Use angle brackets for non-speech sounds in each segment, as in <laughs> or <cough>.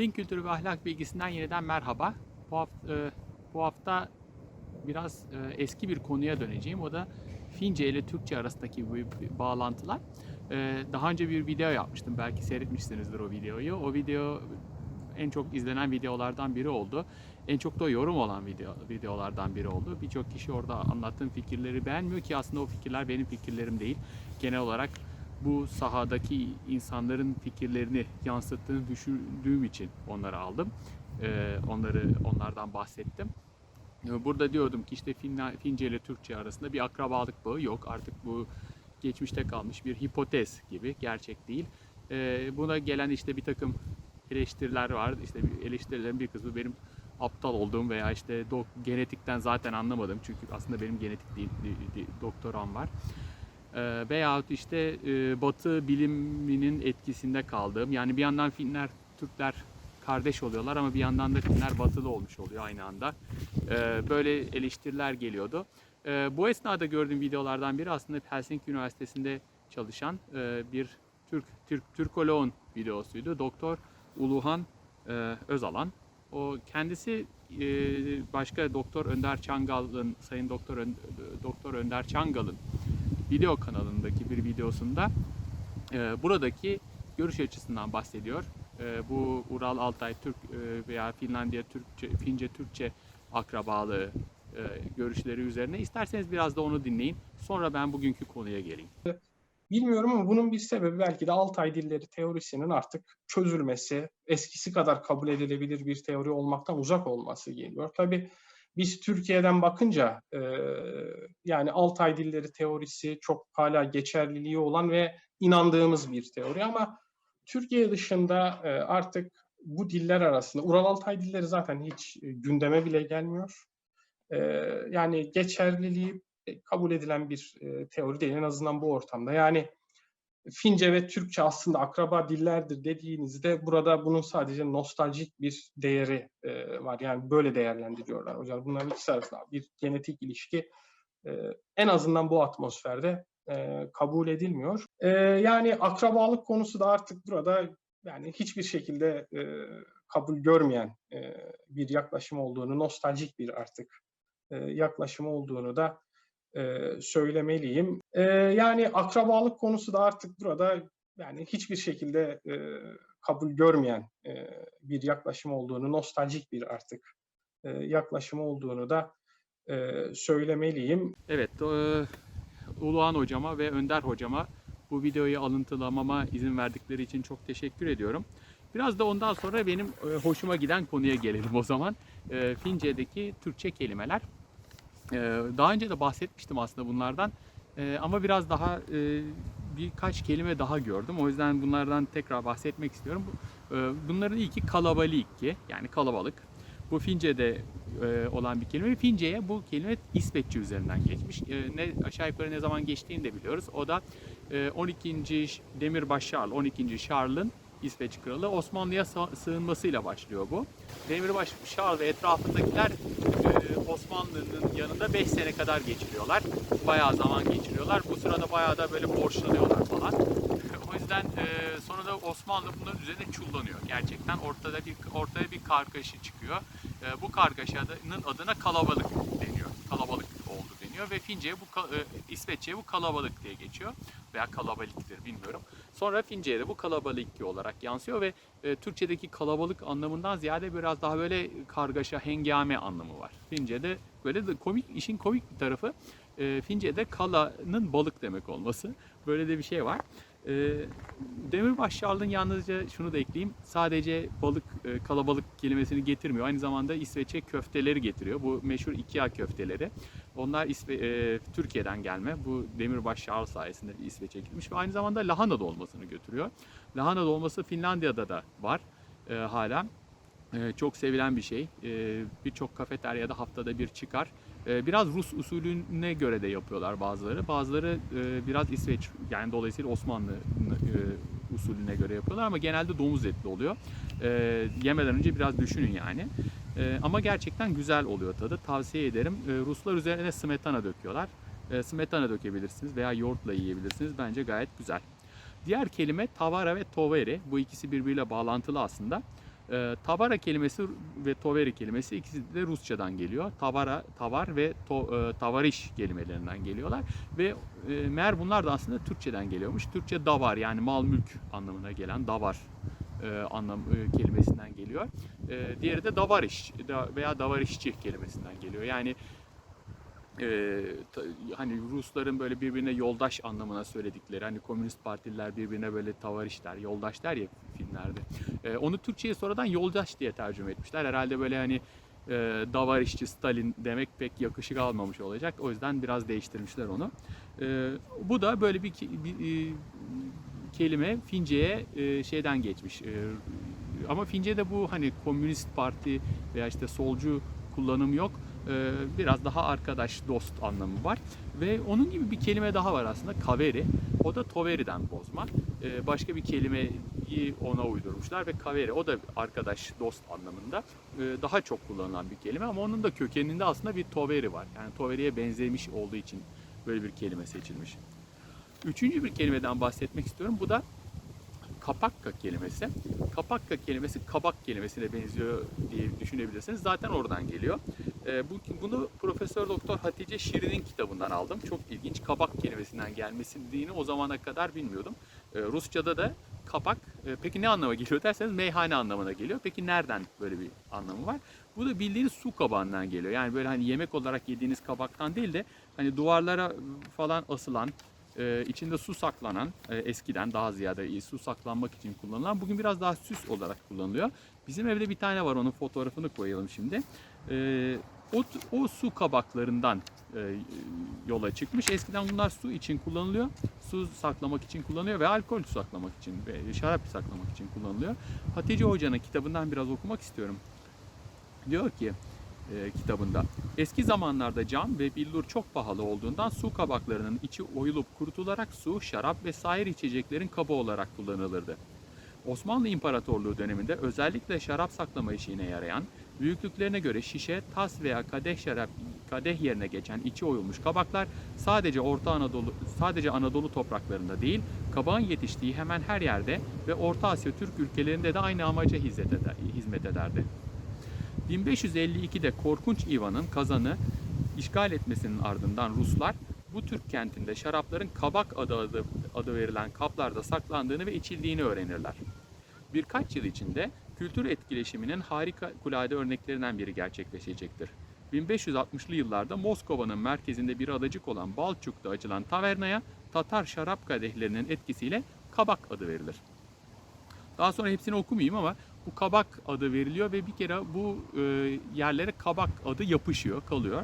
Fin kültürü ve ahlak bilgisinden yeniden merhaba. Bu hafta, bu hafta biraz e, eski bir konuya döneceğim. O da Fince ile Türkçe arasındaki bu bağlantılar. E, Daha önce bir video yapmıştım. Belki seyretmişsinizdir o videoyu. O video en çok izlenen videolardan biri oldu. En çok da yorum olan video, videolardan biri oldu. Birçok kişi orada anlattığım fikirleri beğenmiyor ki aslında o fikirler benim fikirlerim değil. Genel olarak bu sahadaki insanların fikirlerini yansıttığını düşündüğüm için onları aldım. Ee, onları onlardan bahsettim. Ee, Burada diyordum ki işte Fince ile Türkçe arasında bir akrabalık bağı yok. Artık bu geçmişte kalmış bir hipotez gibi, gerçek değil. Ee, buna gelen işte bir takım eleştiriler var. İşte eleştirilerin bir kısmı benim aptal olduğum veya işte genetikten zaten anlamadım. Çünkü aslında benim genetik değil, doktoram var. Ee, veyahut işte e, Batı biliminin etkisinde kaldığım. Yani bir yandan Finler, Türkler kardeş oluyorlar ama bir yandan da Finler Batılı olmuş oluyor aynı anda. Ee, böyle eleştiriler geliyordu. Ee, bu esnada gördüğüm videolardan biri aslında Helsinki Üniversitesi'nde çalışan e, bir Türk, Türk Türkoloğun videosuydu. Doktor Uluhan e, Özalan. O kendisi başka Doktor Önder Çangal'ın, Sayın Doktor Doktor Önder Çangal'ın video kanalındaki bir videosunda e, buradaki görüş açısından bahsediyor. E, bu Ural Altay Türk e, veya Finlandiya Türkçe, Fince Türkçe akrabalığı e, görüşleri üzerine. İsterseniz biraz da onu dinleyin. Sonra ben bugünkü konuya geleyim. Bilmiyorum ama bunun bir sebebi belki de Altay dilleri teorisinin artık çözülmesi, eskisi kadar kabul edilebilir bir teori olmaktan uzak olması geliyor. Tabii biz Türkiye'den bakınca e, yani Altay dilleri teorisi çok hala geçerliliği olan ve inandığımız bir teori ama Türkiye dışında e, artık bu diller arasında Ural Altay dilleri zaten hiç e, gündeme bile gelmiyor. E, yani geçerliliği e, kabul edilen bir e, teori değil en azından bu ortamda. Yani Fince ve Türkçe aslında akraba dillerdir dediğinizde burada bunun sadece nostaljik bir değeri e, var. Yani böyle değerlendiriyorlar hocam. Bunların ikisi arasında bir genetik ilişki e, en azından bu atmosferde e, kabul edilmiyor. E, yani akrabalık konusu da artık burada yani hiçbir şekilde e, kabul görmeyen e, bir yaklaşım olduğunu, nostaljik bir artık e, yaklaşım olduğunu da e, söylemeliyim. E, yani akrabalık konusu da artık burada yani hiçbir şekilde e, kabul görmeyen e, bir yaklaşım olduğunu, nostaljik bir artık e, yaklaşım olduğunu da e, söylemeliyim. Evet, e, Uluhan hocama ve Önder hocama bu videoyu alıntılamama izin verdikleri için çok teşekkür ediyorum. Biraz da ondan sonra benim e, hoşuma giden konuya gelelim o zaman. E, Fince'deki Türkçe kelimeler. E, Daha önce de bahsetmiştim aslında bunlardan. E, Ama biraz daha e, birkaç kelime daha gördüm. O yüzden bunlardan tekrar bahsetmek istiyorum. E, Bunların ilki kalabalık yani kalabalık. Bu Fince'de e, olan bir kelime. Fince'ye bu kelime İsveççe üzerinden geçmiş. Ne aşağı yukarı ne zaman geçtiğini de biliyoruz. O da e, 12. Ş- Demirbaş Charles, 12. Charles'ın İsveç kralı Osmanlı'ya sığ- sığınmasıyla başlıyor bu. Demirbaş Charles ve etrafındakiler e, Osmanlı'nın yanında 5 sene kadar geçiriyorlar. Bayağı zaman geçiriyorlar. Bu sırada bayağı da böyle borçlanıyorlar falan. <laughs> o yüzden e, sonra da Osmanlı bunların üzerine çullanıyor. Gerçekten ortada bir ortaya bir kargaşa çıkıyor. E, bu kargaşanın adına kalabalık deniyor. Kalabalık oldu deniyor ve Fince'ye bu e, İsveççe'ye bu kalabalık diye geçiyor veya kalabalıktır bilmiyorum. Sonra Fince'ye de bu kalabalık olarak yansıyor ve e, Türkçedeki kalabalık anlamından ziyade biraz daha böyle kargaşa, hengame anlamı var. Fince'de böyle de komik, işin komik bir tarafı e, Fince'de kalanın balık demek olması. Böyle de bir şey var. E, Demirbaş Charles'ın yalnızca şunu da ekleyeyim. Sadece balık, e, kalabalık kelimesini getirmiyor. Aynı zamanda İsveç'e köfteleri getiriyor. Bu meşhur Ikea köfteleri. Onlar İsve, e, Türkiye'den gelme. Bu Demirbaş Charles sayesinde İsveç'e gitmiş ve aynı zamanda lahana dolmasını götürüyor. Lahana dolması Finlandiya'da da var e, hala. E, çok sevilen bir şey. E, Birçok kafeteryada haftada bir çıkar. E, biraz Rus usulüne göre de yapıyorlar bazıları. Bazıları e, biraz İsveç yani dolayısıyla Osmanlı e, usulüne göre yapıyorlar ama genelde domuz etli oluyor. E, yemeden önce biraz düşünün yani. E, ama gerçekten güzel oluyor tadı. Tavsiye ederim. Ruslar üzerine smetana döküyorlar. Smetana dökebilirsiniz veya yoğurtla yiyebilirsiniz. Bence gayet güzel. Diğer kelime tavara ve toveri. Bu ikisi birbiriyle bağlantılı aslında. E, tavara kelimesi ve toveri kelimesi ikisi de Rusçadan geliyor. Tavara, tavar ve to, e, tavariş kelimelerinden geliyorlar. Ve e, meğer bunlar da aslında Türkçeden geliyormuş. Türkçe davar yani mal mülk anlamına gelen davar e, anlam e, kelimesinden geliyor. E, diğeri de davariş da, veya davarişçi kelimesinden geliyor. Yani e, ta- hani Rusların böyle birbirine yoldaş anlamına söyledikleri hani komünist partiler birbirine böyle tavariş der, yoldaş der ya filmlerde. E, onu Türkçe'ye sonradan yoldaş diye tercüme etmişler. Herhalde böyle hani e, davarişçi Stalin demek pek yakışık almamış olacak. O yüzden biraz değiştirmişler onu. E, bu da böyle bir, bir e, kelime Fince'ye e, şeyden geçmiş. E, ama Fince'de bu hani komünist parti veya işte solcu kullanım yok. E, biraz daha arkadaş, dost anlamı var. Ve onun gibi bir kelime daha var aslında. Kaveri. O da Toveri'den bozma. E, başka bir kelimeyi ona uydurmuşlar ve Kaveri. O da arkadaş, dost anlamında. E, daha çok kullanılan bir kelime ama onun da kökeninde aslında bir Toveri var. Yani Toveri'ye benzemiş olduğu için böyle bir kelime seçilmiş. Üçüncü bir kelimeden bahsetmek istiyorum. Bu da kapakka kelimesi. Kapakka kelimesi kabak kelimesine benziyor diye düşünebilirsiniz. Zaten oradan geliyor. Ee, bu, bunu Profesör Doktor Hatice Şirin'in kitabından aldım. Çok ilginç. Kabak kelimesinden gelmesini o zamana kadar bilmiyordum. Ee, Rusça'da da kapak e, peki ne anlama geliyor derseniz meyhane anlamına geliyor. Peki nereden böyle bir anlamı var? Bu da bildiğiniz su kabağından geliyor. Yani böyle hani yemek olarak yediğiniz kabaktan değil de hani duvarlara falan asılan e, içinde su saklanan e, eskiden daha ziyade su saklanmak için kullanılan bugün biraz daha süs olarak kullanılıyor. Bizim evde bir tane var onun fotoğrafını koyalım şimdi. E, o, o su kabaklarından e, yola çıkmış. Eskiden bunlar su için kullanılıyor. Su saklamak için kullanılıyor ve alkol saklamak için ve şarap saklamak için kullanılıyor. Hatice Hoca'nın kitabından biraz okumak istiyorum. Diyor ki e, kitabında. Eski zamanlarda cam ve billur çok pahalı olduğundan su kabaklarının içi oyulup kurutularak su, şarap ve sair içeceklerin kabı olarak kullanılırdı. Osmanlı İmparatorluğu döneminde özellikle şarap saklama işine yarayan, büyüklüklerine göre şişe, tas veya kadeh şarap kadeh yerine geçen içi oyulmuş kabaklar sadece Orta Anadolu sadece Anadolu topraklarında değil, kabağın yetiştiği hemen her yerde ve Orta Asya Türk ülkelerinde de aynı amaca hizmet ederdi. 1552'de Korkunç İvan'ın Kazan'ı işgal etmesinin ardından Ruslar bu Türk kentinde şarapların kabak adı, adı, adı verilen kaplarda saklandığını ve içildiğini öğrenirler. Birkaç yıl içinde kültür etkileşiminin harikulade örneklerinden biri gerçekleşecektir. 1560'lı yıllarda Moskova'nın merkezinde bir adacık olan Balçuk'ta açılan tavernaya Tatar şarap kadehlerinin etkisiyle kabak adı verilir. Daha sonra hepsini okumayayım ama bu kabak adı veriliyor ve bir kere bu e, yerlere kabak adı yapışıyor, kalıyor.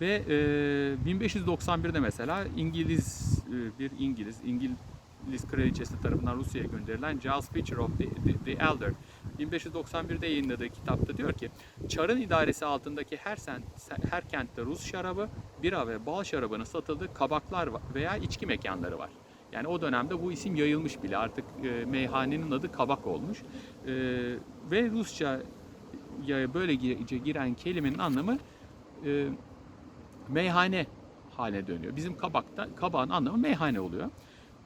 Ve e, 1591'de mesela İngiliz e, bir İngiliz İngiliz kraliçesi tarafından Rusya'ya gönderilen Giles Pitcher of the, the, the Elder 1591'de yayınladığı kitapta diyor ki Çar'ın idaresi altındaki her sen, her kentte Rus şarabı, bira ve bal şarabının satıldığı kabaklar veya içki mekanları var. Yani o dönemde bu isim yayılmış bile artık e, meyhanenin adı kabak olmuş. E, ve Rusça ya böyle gi- giren kelimenin anlamı e, meyhane haline dönüyor. Bizim kabakta kabağın anlamı meyhane oluyor.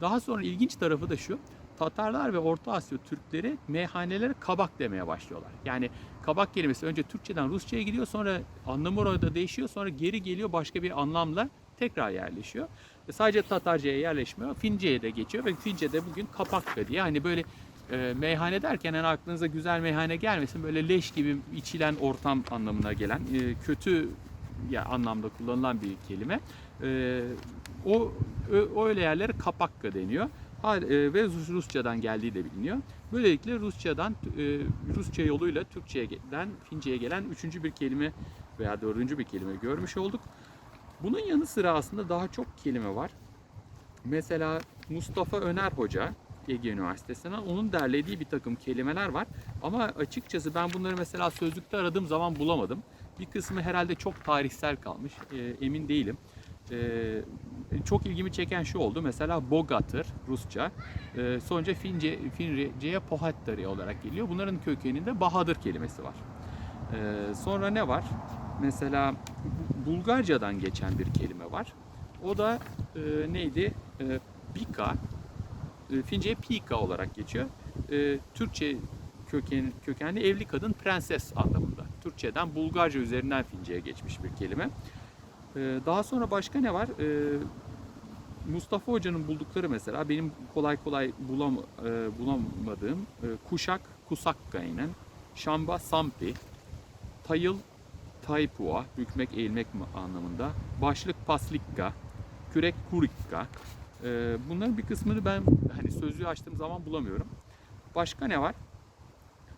Daha sonra ilginç tarafı da şu. Tatarlar ve Orta Asya Türkleri meyhanelere kabak demeye başlıyorlar. Yani kabak kelimesi önce Türkçeden Rusça'ya gidiyor sonra anlamı orada değişiyor sonra geri geliyor başka bir anlamla tekrar yerleşiyor. Ve sadece Tatarca'ya yerleşmiyor. Fince'ye de geçiyor ve Fince'de bugün kapakka diye hani böyle e, meyhane derken hani aklınıza güzel meyhane gelmesin böyle leş gibi içilen ortam anlamına gelen e, kötü ya anlamda kullanılan bir kelime. E, o ö- öyle yerlere kapakka deniyor. Ha- e, ve Rus- Rusçadan geldiği de biliniyor. Böylelikle Rusçadan e, Rusça yoluyla Türkçe'den Fince'ye gelen üçüncü bir kelime veya dördüncü bir kelime görmüş olduk. Bunun yanı sıra aslında daha çok kelime var. Mesela Mustafa Öner Hoca Ege Üniversitesi'nden onun derlediği bir takım kelimeler var. Ama açıkçası ben bunları mesela sözlükte aradığım zaman bulamadım. Bir kısmı herhalde çok tarihsel kalmış. e, emin değilim. E, çok ilgimi çeken şu oldu. Mesela Bogatır Rusça. E, sonuca Fince, Fince'ye Pohattari olarak geliyor. Bunların kökeninde Bahadır kelimesi var. E, sonra ne var? Mesela Bulgarcadan geçen bir kelime var. O da e, neydi? E, Bika. E, Fince'ye Pika olarak geçiyor. E, Türkçe köken, kökenli evli kadın prenses anlamında. Türkçeden Bulgarca üzerinden Fince'ye geçmiş bir kelime. Ee, daha sonra başka ne var? Ee, Mustafa Hoca'nın buldukları mesela benim kolay kolay bulam, e, bulamadığım e, kuşak kusakkaynen, şamba sampi, tayıl taipua, bükmek eğilmek anlamında, başlık paslikka, kürek kurikka. Ee, bunların bir kısmını ben hani sözlüğü açtığım zaman bulamıyorum. Başka ne var?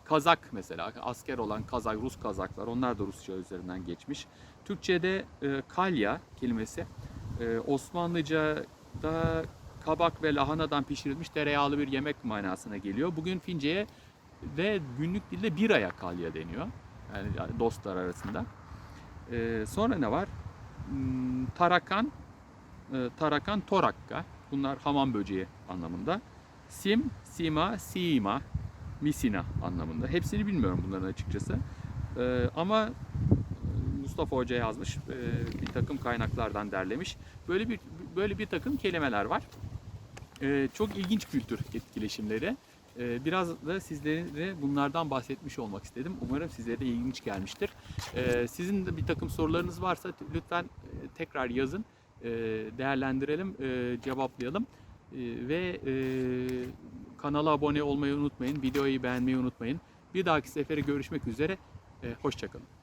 Kazak mesela asker olan Kazak, Rus Kazaklar onlar da Rusça üzerinden geçmiş. Türkçe'de e, kalya kelimesi e, Osmanlıca'da kabak ve lahanadan pişirilmiş tereyağlı bir yemek manasına geliyor. Bugün Fince'ye ve günlük dilde biraya kalya deniyor. Yani dostlar arasında. E, sonra ne var? Hmm, Tarakan, e, Tarakan, Torakka. Bunlar hamam böceği anlamında. Sim, Sima, Sima, Misina anlamında. Hepsini bilmiyorum bunların açıkçası. Ee, ama Mustafa Hoca yazmış, ee, bir takım kaynaklardan derlemiş. Böyle bir böyle bir takım kelimeler var. Ee, çok ilginç kültür etkileşimleri. Ee, biraz da sizlere bunlardan bahsetmiş olmak istedim. Umarım sizlere de ilginç gelmiştir. Ee, sizin de bir takım sorularınız varsa lütfen e, tekrar yazın. Ee, değerlendirelim, e, cevaplayalım. Ve e, kanala abone olmayı unutmayın. Videoyu beğenmeyi unutmayın. Bir dahaki sefere görüşmek üzere. Hoşçakalın.